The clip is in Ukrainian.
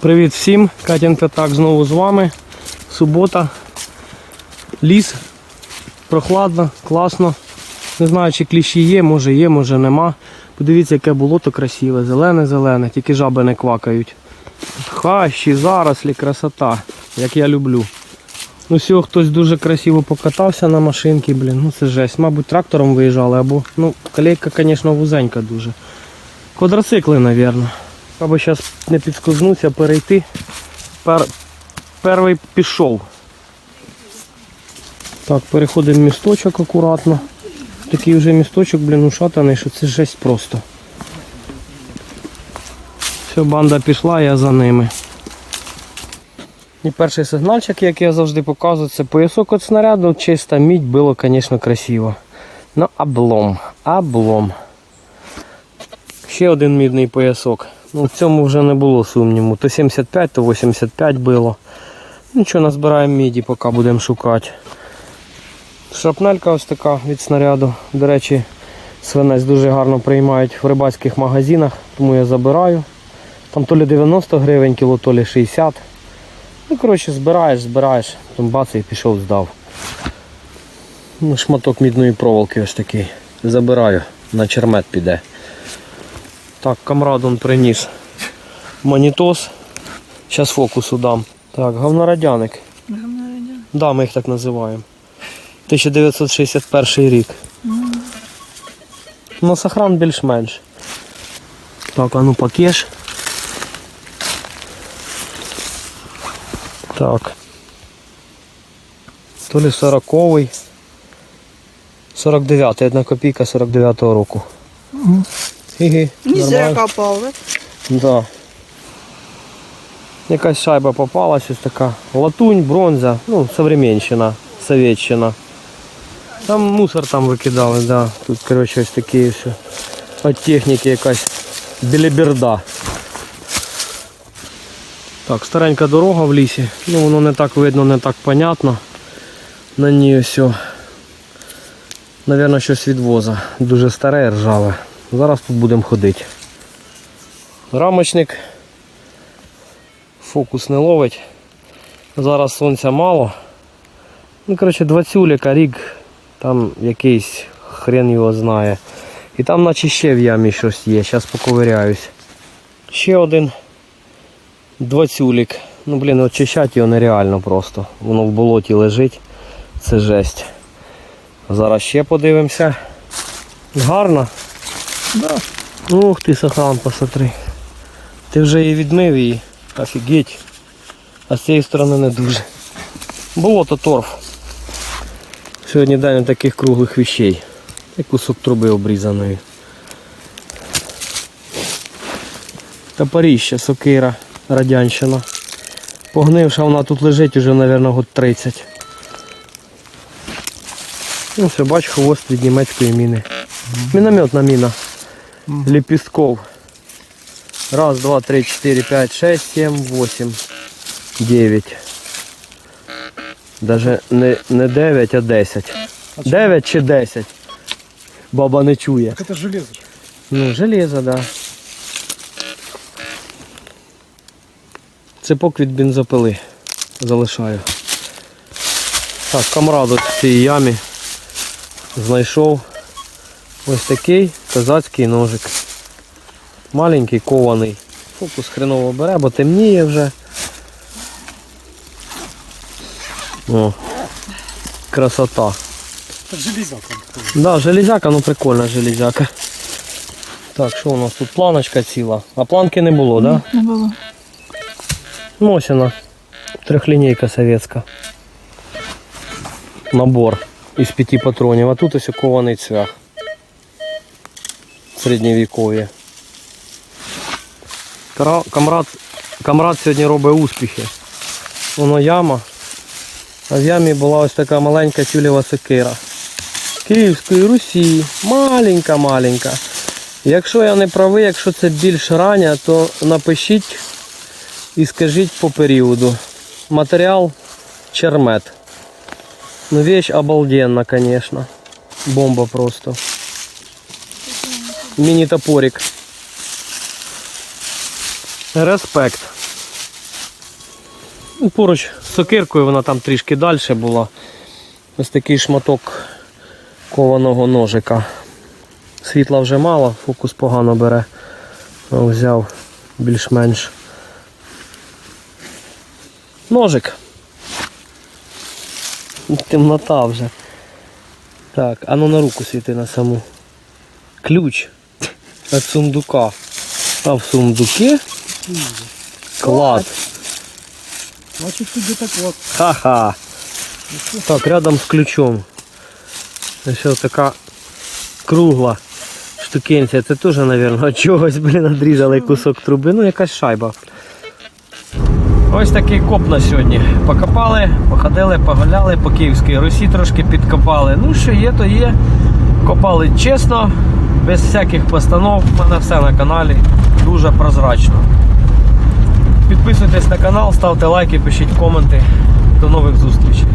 Привіт всім, Катін П'ятак знову з вами. Субота, ліс, прохладно, класно. Не знаю, чи кліщі є, може є, може нема. Подивіться, яке болото красиве, зелене-зелене, тільки жаби не квакають. Хащі, зарослі, красота, як я люблю. Ну, всього хтось дуже красиво покатався на машинці, блін, ну це жесть. Мабуть, трактором виїжджали або, ну, колейка, звісно, вузенька дуже. Квадроцикли, мабуть. Аби зараз не підскознуся, перейти. Пер... Перший пішов. Так, переходимо в місточок акуратно. Такий вже місточок, блін, ушатаний, що це жесть просто. Все, банда пішла, я за ними. І перший сигнальчик, як я завжди показую, це поясок від снаряду. Чиста мідь було, звісно, красиво. Ну, облом. Облом. Ще один мідний поясок. Ну, в цьому вже не було сумніву. То 75, то 85 було. Нічого, назбираємо міді, поки будемо шукати. Шрапнелька ось така від снаряду. До речі, свинець дуже гарно приймають в рибацьких магазинах, тому я забираю. Там то лі 90 гривень кіло, то лі 60. Ну, коротше, збираєш, збираєш, потім бац і пішов, здав. Ну, шматок мідної проволоки ось такий. Забираю, на чермет піде. Так, камрад он приніс монітос. Зараз фокусу дам. Так, говнорадяник. Да, ми їх так називаємо. 1961 рік. Ну, сохран більш-менш. Так, а ну пакеш. Так. То ли 40-й. 49-й, одна копійка 49-го року. Гі-гі, Не зря нормально. да? Да. Якась шайба попалась ось така. Латунь, бронза, ну, современщина, советщина. Там мусор там викидали, да. Тут, коротше, ось такі все. От техніки якась біліберда. Так, старенька дорога в лісі. Ну воно не так видно, не так понятно. На ній все. Навірно, щось від воза. Дуже старе ржаве. Зараз тут будемо ходити. Рамочник. Фокус не ловить. Зараз сонця мало. Ну, коротше, двадцюліка, рік, там якийсь хрен його знає. І там наче ще в ямі щось є. Зараз поковиряюсь. Ще один двадцюлік. Ну блін, очищати його нереально просто. Воно в болоті лежить. Це жесть. Зараз ще подивимося. Гарно. Да. Ух ти, сахан, посмотри. Ти вже її відмив її. Офігеть. А з цієї сторони не дуже. Болото торф. Сьогодні день таких круглих вещей. І кусок труби обрізаної. Топоріще, сокира, радянщина. Погнивша вона тут лежить уже, мабуть, год 30. Ну все, бач, хвост від німецької міни. Мінометна міна. Лепестков. Раз, два, три, четыре, пять, шесть, семь, восемь, девять. Даже не, не 9, а 10. 9 чи 10. Баба не чує. Так это железо. Ну, железо, да. Цепок від бензопили залишаю. Так, камраду в цій ямі знайшов ось такий козацький ножик. Маленький кований. Фокус хреново бере, бо темніє вже. О, красота. Это железяка. Да, железяка, ну прикольна железяка. Так, що у нас тут планочка ціла? А планки не було, так? Да? Не было. Ну, ось вона. Трьохлінійка совєтська. Набор із п'яти патронів. А тут ось кований цвях. Середньовіков'я. Камрад, камрад сьогодні робить успіхи. Воно яма. А в ямі була ось така маленька тюлєва сокира. Київської Русі. Маленька-маленька. Якщо я не правий, якщо це більш рання, то напишіть і скажіть по періоду. Матеріал чермет. Ну вещь обалденна, конечно. Бомба просто. Міні-топорик. Респект. Ну, Поруч з сокиркою вона там трішки далі була. Ось такий шматок кованого ножика. Світла вже мало, фокус погано бере. Взяв більш-менш. Ножик. Темнота вже. Так, а ну на руку світи на саму. Ключ від сундука. А в сундуке клад. Значит, тут где-то. Ха-ха. Так, рядом з ключом. Ось така кругла штукенція. Це теж, мабуть, от чогось, блін, надрізали кусок труби. Ну, якась шайба. Ось такий коп на сьогодні. Покопали, походили, погуляли по Київській Русі трошки підкопали. Ну, що є, то є. Копали чесно, без всяких постанов. У мене все на каналі. Дуже прозрачно. Підписуйтесь на канал, ставте лайки, пишіть коменти. До нових зустрічей.